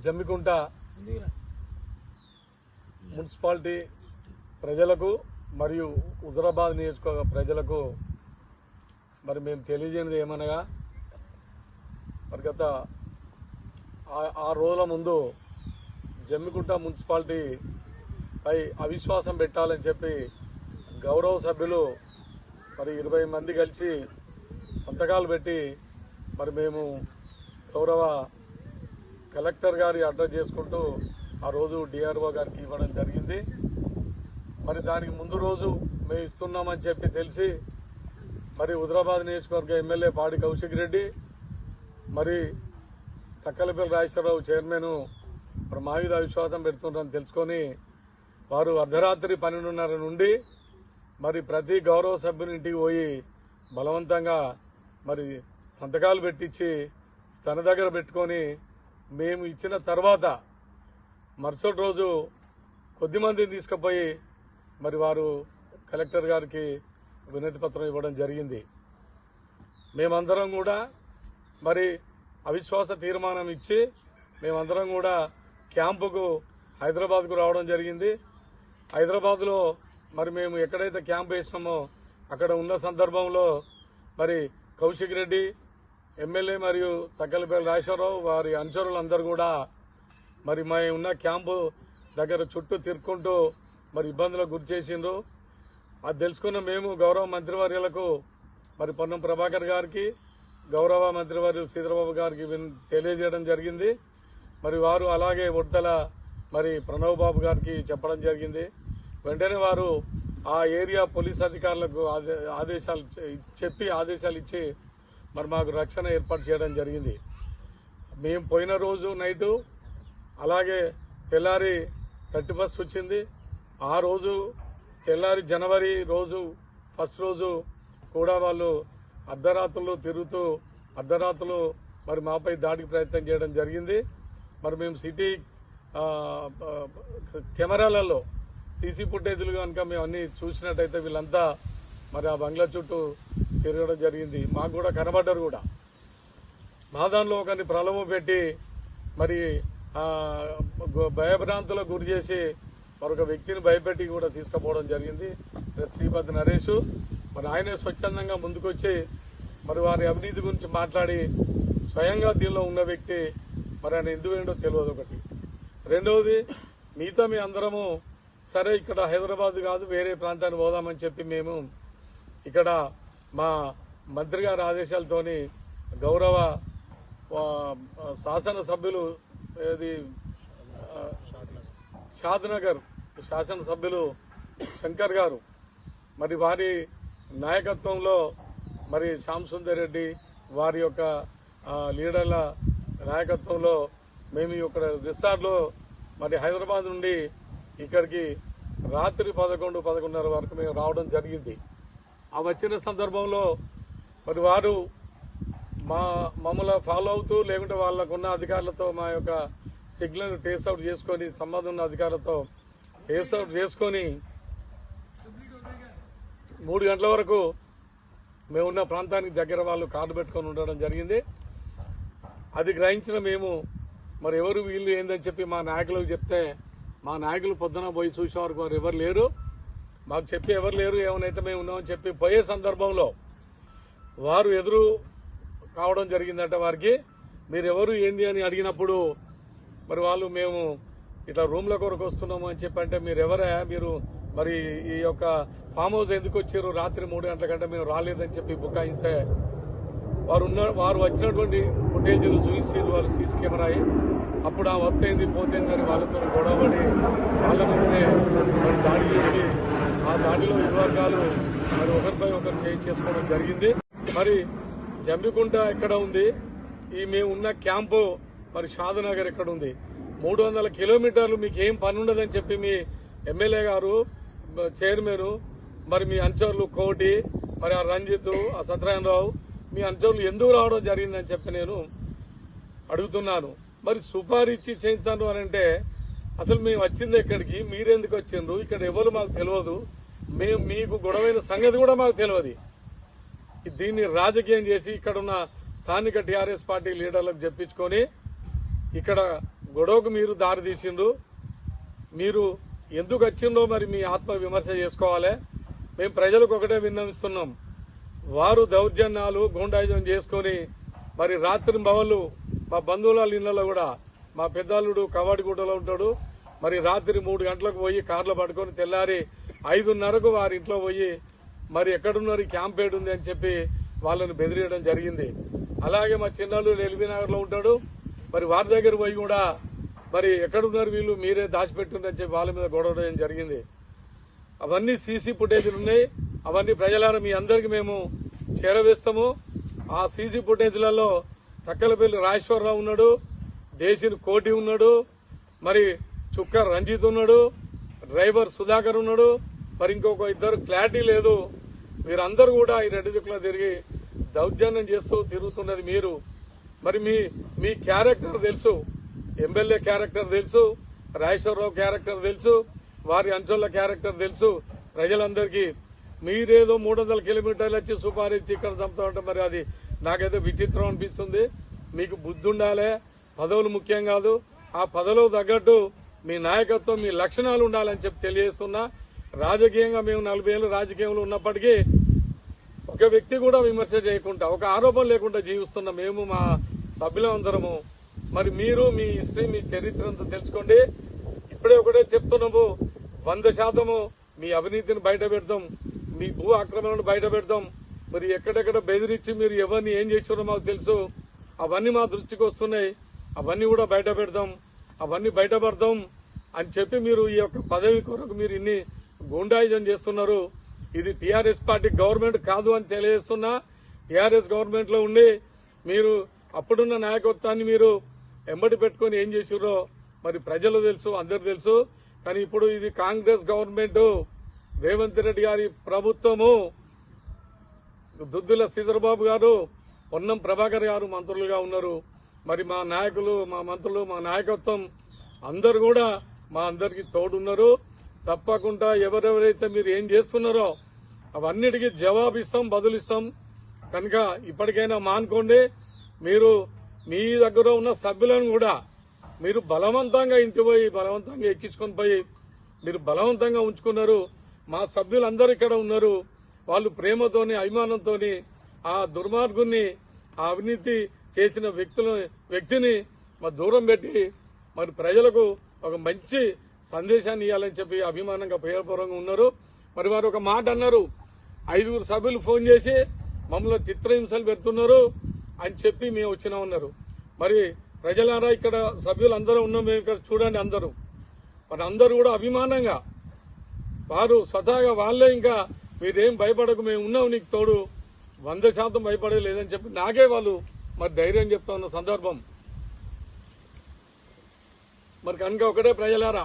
Jammikunta municipality ప్రజలకు మరియు హుజరాబాద్ నియోజకవర్గ ప్రజలకు మరి మేము తెలియజేయనిది ఏమనగా మరి గత ఆ- ఆ రోజుల ముందు జమ్మికుంట మున్సిపాలిటీ పై అవిశ్వాసం పెట్టాలని చెప్పి గౌరవ సభ్యులు మరి ఇరవై మంది కలిసి సంతకాలు పెట్టి మరి మేము గౌరవ కలెక్టర్ గారి అడ్రస్ చేసుకుంటూ ఆ రోజు డిఆర్ఓ గారికి ఇవ్వడం జరిగింది. మరి దానికి ముందు రోజు మేము ఇస్తున్నామని చెప్పి తెలిసి మరి హుదరాబాద్ నియోజకవర్గ ఎమ్మెల్యే పాడి కౌశిక్ రెడ్డి మరి తక్కలపల్లి రాజేశ్వరరావు చైర్మన్ మరి మా మీద అవిశ్వాసం పెడుతున్నారని తెలుసుకొని వారు అర్ధరాత్రి పన్నెండున్నర నుండి మరి ప్రతి గౌరవ సభ్యుని ఇంటికి పోయి బలవంతంగా మరి సంతకాలు పెట్టించి తన దగ్గర పెట్టుకొని మేము ఇచ్చిన తర్వాత మరుసటి రోజు కొద్దిమందిని తీసుకుపోయి మరి వారు కలెక్టర్ గారికి వినతి పత్రం ఇవ్వడం జరిగింది. మేమందరం కూడా మరి అవిశ్వాస తీర్మానం ఇచ్చి మేమందరం కూడా క్యాంపుకు హైదరాబాద్కు రావడం జరిగింది. హైదరాబాద్లో మరి మేము ఎక్కడైతే క్యాంప్ వేసినామో అక్కడ ఉన్న సందర్భంలో మరి కౌశిక్ రెడ్డి ఎమ్మెల్యే మరియు తగ్గలపల్లి రాజేశ్వరరావు వారి అనుచరులందరూ కూడా మరి మా ఉన్న క్యాంపు దగ్గర చుట్టూ తిరుక్కుంటూ మరి ఇబ్బందులకు గురి చేసిండ్రు. అది తెలుసుకున్న మేము గౌరవ మంత్రివర్యులకు మరి పొన్నం ప్రభాకర్ గారికి గౌరవ మంత్రివర్యులు సీతారాబాబు గారికి తెలియజేయడం జరిగింది. మరి వారు అలాగే ఉడతల మరి ప్రణవ్ బాబు గారికి చెప్పడం జరిగింది. వెంటనే వారు ఆ ఏరియా పోలీస్ అధికారులకు ఆదేశాలు చె- చెప్పి ఆదేశాలు ఇచ్చి మరి మాకు రక్షణ ఏర్పాటు చేయడం జరిగింది. మేము పోయిన రోజు నైటు అలాగే తెల్లారి థర్టీ ఫస్ట్ వచ్చింది. ఆ రోజు తెల్లారి జనవరి రోజు ఫస్ట్ రోజు కూడా వాళ్ళు అర్ధరాత్రులు తిరుగుతూ అర్ధరాత్రులు మరి మాపై దాడికి ప్రయత్నం చేయడం జరిగింది. మరి మేము సిటీ కెమెరాలలో సీసీ ఫుటేజ్లు కనుక మేము అన్నీ చూసినట్టయితే వీళ్ళంతా మరి ఆ బంగ్లా చుట్టూ తిరగడం జరిగింది. మాకు కూడా కనబడ్డారు కూడా. మా దానిలో ఒకరిని ప్రలోభం పెట్టి మరి భయభ్రాంతులకు గురి చేసి మరొక వ్యక్తిని భయపెట్టి కూడా తీసుకుపోవడం జరిగింది. శ్రీపతి నరేష్ మరి ఆయనే స్వచ్ఛందంగా ముందుకొచ్చి మరి వారి అవినీతి గురించి మాట్లాడి స్వయంగా దీనిలో ఉన్న వ్యక్తి మరి ఆయన ఎందుకు ఏంటో తెలియదు ఒకటి. రెండవది మిగతా మీ అందరము సరే ఇక్కడ హైదరాబాద్ కాదు వేరే ప్రాంతానికి పోదామని చెప్పి మేము ఇక్కడ మా మంత్రి గారి ఆదేశాలతోని గౌరవ శాసనసభ్యులు ఏది షాద్నగర్ శాసనసభ్యులు శంకర్ గారు మరి వారి నాయకత్వంలో మరి శ్యాంసుందర్ రెడ్డి వారి యొక్క లీడర్ల నాయకత్వంలో మేము ఇక్కడ రిసార్ట్లో మరి హైదరాబాద్ నుండి ఇక్కడికి రాత్రి పదకొండు పదకొండున్నర వరకు మేము రావడం జరిగింది. ఆ వచ్చిన సందర్భంలో మరి వారు మా మమ్మల్ని ఫాలో అవుతూ లేకుంటే వాళ్ళకున్న అధికారులతో మా యొక్క సిగ్నల్ టేస్ అవుట్ చేసుకొని సంబంధం ఉన్న అధికారులతో టేస్ అవుట్ చేసుకొని మూడు గంటల వరకు మేమున్న ప్రాంతానికి దగ్గర వాళ్ళు కార్డు పెట్టుకొని ఉండడం జరిగింది. అది గ్రహించిన మేము మరి ఎవరు వీళ్ళు ఏందని చెప్పి మా నాయకులకు చెప్తే మా నాయకులు పొద్దున పోయి చూసే వరకు వారు ఎవరు లేరు. మాకు చెప్పి ఎవరు లేరు ఏమైనా మేము ఉన్నామని చెప్పి పోయే సందర్భంలో వారు ఎదురు కావడం జరిగిందంట వారికి. మీరెవరు ఏంది అని అడిగినప్పుడు మరి వాళ్ళు మేము ఇట్లా రూమ్ల కొరకు వస్తున్నాము అని చెప్పి అంటే మీరెవరే మీరు మరి ఈ యొక్క ఫామ్ హౌస్ ఎందుకు వచ్చారు? రాత్రి మూడు గంటల కంటే మేము రాలేదని చెప్పి బుకాయిస్తే వారు ఉన్న వారు వచ్చినటువంటి ఫుటేజీలు చూసి వాళ్ళు సీసీ కెమెరా అప్పుడు ఆ వస్తేంది పోతేంది అని వాళ్ళతో గొడవపడి వాళ్ళ మీదనే మరి దాడి చేసి ఆ దాడిలో ఇరు వర్గాలు మరి ఒకరిపై ఒకరు చేయి చేసుకోవడం జరిగింది. మరి జంబికుంట ఎక్కడ ఉంది? ఈ మేము ఉన్న క్యాంపు మరి షాదనగర్ ఎక్కడ ఉంది? మూడు వందల కిలోమీటర్లు మీకు ఏం పని ఉండదని చెప్పి మీ ఎమ్మెల్యే గారు చైర్మన్ మరి మీ అంచర్లు కోటి మరి ఆ రంజిత్ ఆ సత్యనారాయణరావు మీ అంచర్లు ఎందుకు రావడం జరిగిందని చెప్పి నేను అడుగుతున్నాను. మరి సుపారీ ఇచ్చి చేస్తాను అని అంటే అసలు మేము వచ్చింది ఇక్కడికి మీరెందుకు వచ్చిండ్రు? ఇక్కడ ఎవరు మాకు తెలియదు మేము మీకు గొడవైన సంగతి కూడా మాకు తెలియదు. దీన్ని రాజకీయం చేసి ఇక్కడ ఉన్న స్థానిక టీఆర్ఎస్ పార్టీ లీడర్లకు చెప్పించుకొని ఇక్కడ గొడవకు మీరు దారి తీసిండ్రు. మీరు ఎందుకు వచ్చిండో మరి మీ ఆత్మ విమర్శ చేసుకోవాలి. మేము ప్రజలకు ఒకటే విన్నవిస్తున్నాం. వారు దౌర్జన్యాలు గూండాయుధం చేసుకొని మరి రాత్రి భవన్లు మా బంధువుల ఇళ్ళలో కూడా మా పెద్దల్లుడు కవాడిగూడలో ఉంటాడు. మరి రాత్రి మూడు గంటలకు పోయి కార్లు పట్టుకొని తెల్లారి ఐదున్నరకు వారి ఇంట్లో పోయి మరి ఎక్కడున్నారు? క్యాంప్ ఏడుంది? అని చెప్పి వాళ్ళని బెదిరియడం జరిగింది. అలాగే మా చిన్నల్లుడు ఎల్బీ నగర్లో ఉంటాడు. మరి వారి దగ్గర పోయి కూడా మరి ఎక్కడున్నారు వీళ్ళు? మీరే దాచిపెట్టుందని చెప్పి వాళ్ళ మీద గొడవ జరిగింది. అవన్నీ సీసీ ఫుటేజీలు ఉన్నాయి. అవన్నీ ప్రజలారా మీ అందరికి మేము చేరవేస్తాము. ఆ సీసీ ఫుటేజ్లలో తక్కలపల్లి రాజేశ్వరరావు ఉన్నాడు. దేశిని కోటి ఉన్నాడు. మరి చుక్క రంజిత్ ఉన్నాడు. డ్రైవర్ సుధాకర్ ఉన్నాడు. మరి ఇంకొక ఇద్దరు క్లారిటీ లేదు. మీరందరూ కూడా ఈ రెండు దిక్కులో తిరిగి దౌర్జన్యం చేస్తూ తిరుగుతున్నది మీరు. మరి మీ మీ క్యారెక్టర్ తెలుసు. ఎమ్మెల్యే క్యారెక్టర్ తెలుసు. రాజేశ్వరరావు క్యారెక్టర్ తెలుసు. వారి అంచోళ్ళ క్యారెక్టర్ తెలుసు. ప్రజలందరికీ మీరేదో మూడు వందల కిలోమీటర్లు వచ్చి సుపారీ ఇక్కడ చంపుతా ఉంటే మరి అది నాకైతే విచిత్రం అనిపిస్తుంది. మీకు బుద్ధి ఉండాలి. పదవులు ముఖ్యం కాదు. ఆ పదవులకు తగ్గట్టు మీ నాయకత్వం మీ లక్షణాలు ఉండాలని చెప్పి తెలియజేస్తున్నా. రాజకీయంగా మేము నలభై ఏళ్ళు రాజకీయంలో ఉన్నప్పటికీ ఒక వ్యక్తి కూడా విమర్శ చేయకుండా ఒక ఆరోపణ లేకుండా జీవిస్తున్న మేము మా సభ్యులందరము మరి మీరు మీ హిస్టరీ మీ చరిత్ర అంతా తెలుసుకోండి. ఇప్పుడే ఒకటే చెప్తున్నాము వంద శాతము మీ అవినీతిని బయట పెడతాం మీ భూ ఆక్రమణను బయట పెడతాం మరి ఎక్కడెక్కడ బెదిరించి మీరు ఎవరిని ఏం చేస్తున్నారో మాకు తెలుసు. అవన్నీ మా దృష్టికి వస్తున్నాయి. అవన్నీ కూడా బయట పెడతాం అవన్నీ బయటపడతాం అని చెప్పి మీరు ఈ యొక్క పదవి కొరకు మీరు ఇన్ని గూండాయుధం చేస్తున్నారు. ఇది టీఆర్ఎస్ పార్టీ గవర్నమెంట్ కాదు అని తెలియజేస్తున్నా. టీఆర్ఎస్ గవర్నమెంట్లో ఉండి మీరు అప్పుడున్న నాయకత్వాన్ని మీరు ఎంబడి పెట్టుకొని ఏం చేసిరో మరి ప్రజలు తెలుసు అందరు తెలుసు. కానీ ఇప్పుడు ఇది కాంగ్రెస్ గవర్నమెంట్ రేవంత్ రెడ్డి గారి ప్రభుత్వము. దుద్దుల శ్రీధరబాబు గారు పొన్నం ప్రభాకర్ గారు మంత్రులుగా ఉన్నారు. మరి మా నాయకులు మా మంత్రులు మా నాయకత్వం అందరు కూడా మా అందరికి తోడున్నారు. తప్పకుండా ఎవరెవరైతే మీరు ఏం చేస్తున్నారో అవన్నిటికీ జవాబు ఇస్తాం బదులిస్తాం. కనుక ఇప్పటికైనా మానుకోండి. మీరు మీ దగ్గర ఉన్న సభ్యులను కూడా మీరు బలవంతంగా ఇంటి పోయి బలవంతంగా ఎక్కించుకొని పోయి మీరు బలవంతంగా ఉంచుకున్నారు. మా సభ్యులందరూ ఇక్కడ ఉన్నారు. వాళ్ళు ప్రేమతోని అభిమానంతోని ఆ దుర్మార్గుని ఆ అవినీతి చేసిన వ్యక్తులు వ్యక్తిని మరి దూరం పెట్టి మరి ప్రజలకు ఒక మంచి సందేశాన్ని ఇవ్వాలని చెప్పి అభిమానంగా ప్రేమపూర్వకంగా ఉన్నారు. మరి వారు ఒక మాట అన్నారు. ఐదుగురు సభ్యులు ఫోన్ చేసి మమ్మల్ని చిత్రహింసలు పెడుతున్నారు అని చెప్పి మేము వచ్చినా ఉన్నారు. మరి ప్రజలారా ఇక్కడ సభ్యులు అందరూ ఉన్నాం మేము ఇక్కడ చూడండి అందరూ. మరి అందరూ కూడా అభిమానంగా వారు స్వతహాగా వాళ్ళే ఇంకా మీరేం భయపడకు మేము ఉన్నాం నీకు తోడు. వంద శాతం భయపడలేదని చెప్పి నాకే వాళ్ళు మరి ధైర్యం చెప్తా ఉన్న సందర్భం. మరి కనుక ఒకటే ప్రజలారా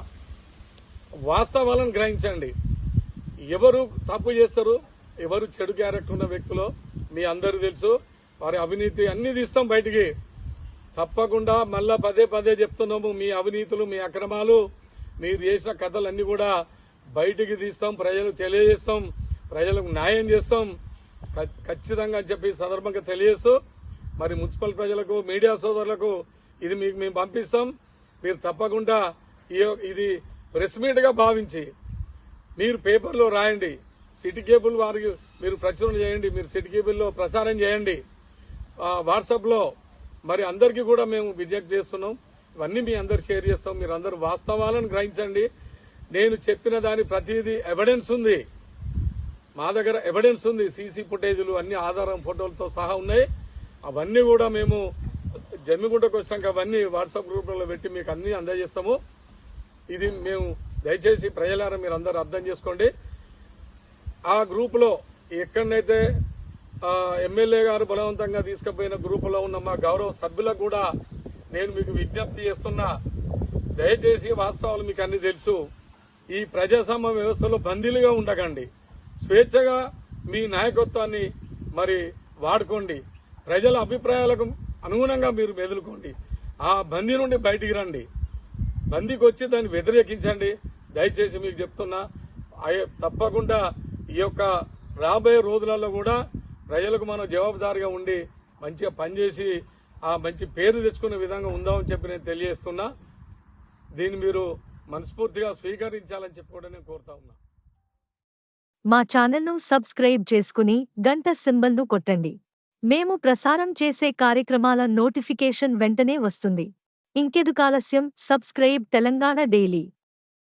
వాస్తవాలను గ్రహించండి. ఎవరు తప్పు చేస్తారు? ఎవరు చెడు క్యారెక్టర్ ఉన్న వ్యక్తులు? మీ అందరూ తెలుసు. వారి అవినీతి అన్ని తీస్తాం బయటికి. తప్పకుండా మళ్ళా పదే పదే చెప్తున్నాము. మీ అవినీతులు మీ అక్రమాలు మీరు చేసిన కథలన్నీ కూడా బయటికి తీస్తాం. ప్రజలు తెలియజేస్తాం. ప్రజలకు న్యాయం చేస్తాం. ఖచ్చితంగా అని చెప్పి సందర్భంగా తెలియజేస్తూ మరి మున్సిపల్ ప్రజలకు మీడియా సోదరులకు ఇది మీకు మేము పంపిస్తాం. మీరు తప్పకుండా ఈ ఇది ప్రెస్ మీట్గా భావించి మీరు పేపర్లో రాయండి. సిటీ కేబుల్ వారికి మీరు ప్రచురణ చేయండి. మీరు సిటీ కేబుల్లో ప్రసారం చేయండి. వాట్సాప్లో మరి అందరికీ కూడా మేము విజ్ఞప్తి చేస్తున్నాం. ఇవన్నీ మీ అందరు షేర్ చేస్తాం. మీరు అందరు వాస్తవాలను గ్రహించండి. నేను చెప్పిన దాని ప్రతిదీ ఎవిడెన్స్ ఉంది. మా దగ్గర ఎవిడెన్స్ ఉంది. సీసీ ఫుటేజీలు అన్ని ఆధారం ఫోటోలతో సహా ఉన్నాయి. అవన్నీ కూడా మేము జమ్మిగుంటకు వచ్చాక అవన్నీ వాట్సాప్ గ్రూప్లలో పెట్టి మీకు అన్ని అందజేస్తాము. ఇది మేము దయచేసి ప్రజలారా మీరు అందరూ అర్థం చేసుకోండి. ఆ గ్రూపులో ఎక్కడనైతే ఎమ్మెల్యే గారు బలవంతంగా తీసుకుపోయిన గ్రూపులో ఉన్న మా గౌరవ సభ్యులకు కూడా నేను మీకు విజ్ఞప్తి చేస్తున్నా. దయచేసి వాస్తవాలు మీకు అన్ని తెలుసు. ఈ ప్రజాస్వామ్య వ్యవస్థలో బందీలుగా ఉండకండి. స్వేచ్ఛగా మీ నాయకత్వాన్ని మరి వాడుకోండి. ప్రజల అభిప్రాయాలకు అనుగుణంగా మీరు మెదులుకోండి. ఆ బందీ నుండి బయటికి రండి. బందీకి వచ్చి దాన్ని వ్యతిరేకించండి. దయచేసి మీకు చెప్తున్నా తప్పకుండా ఈ యొక్క రాబోయే రోజులలో కూడా ప్రజలకు మనం జవాబుదారిగా ఉండి మంచిగా పనిచేసి ఆ మంచి పేరు తెచ్చుకునే విధంగా ఉందామని చెప్పి నేను తెలియజేస్తున్నా. దీన్ని మీరు మనస్ఫూర్తిగా స్వీకరించాలని చెప్పి కూడా నేను కోరుతా ఉన్నా. మా ఛానల్ను సబ్స్క్రైబ్ చేసుకుని గంట సింబల్ను కొట్టండి. మేము ప్రసారం చేసే కార్యక్రమాల నోటిఫికేషన్ వెంటనే వస్తుంది. ఇంకెదుకాలస్యం సబ్స్క్రైబ్ తెలంగాణ డైలీ.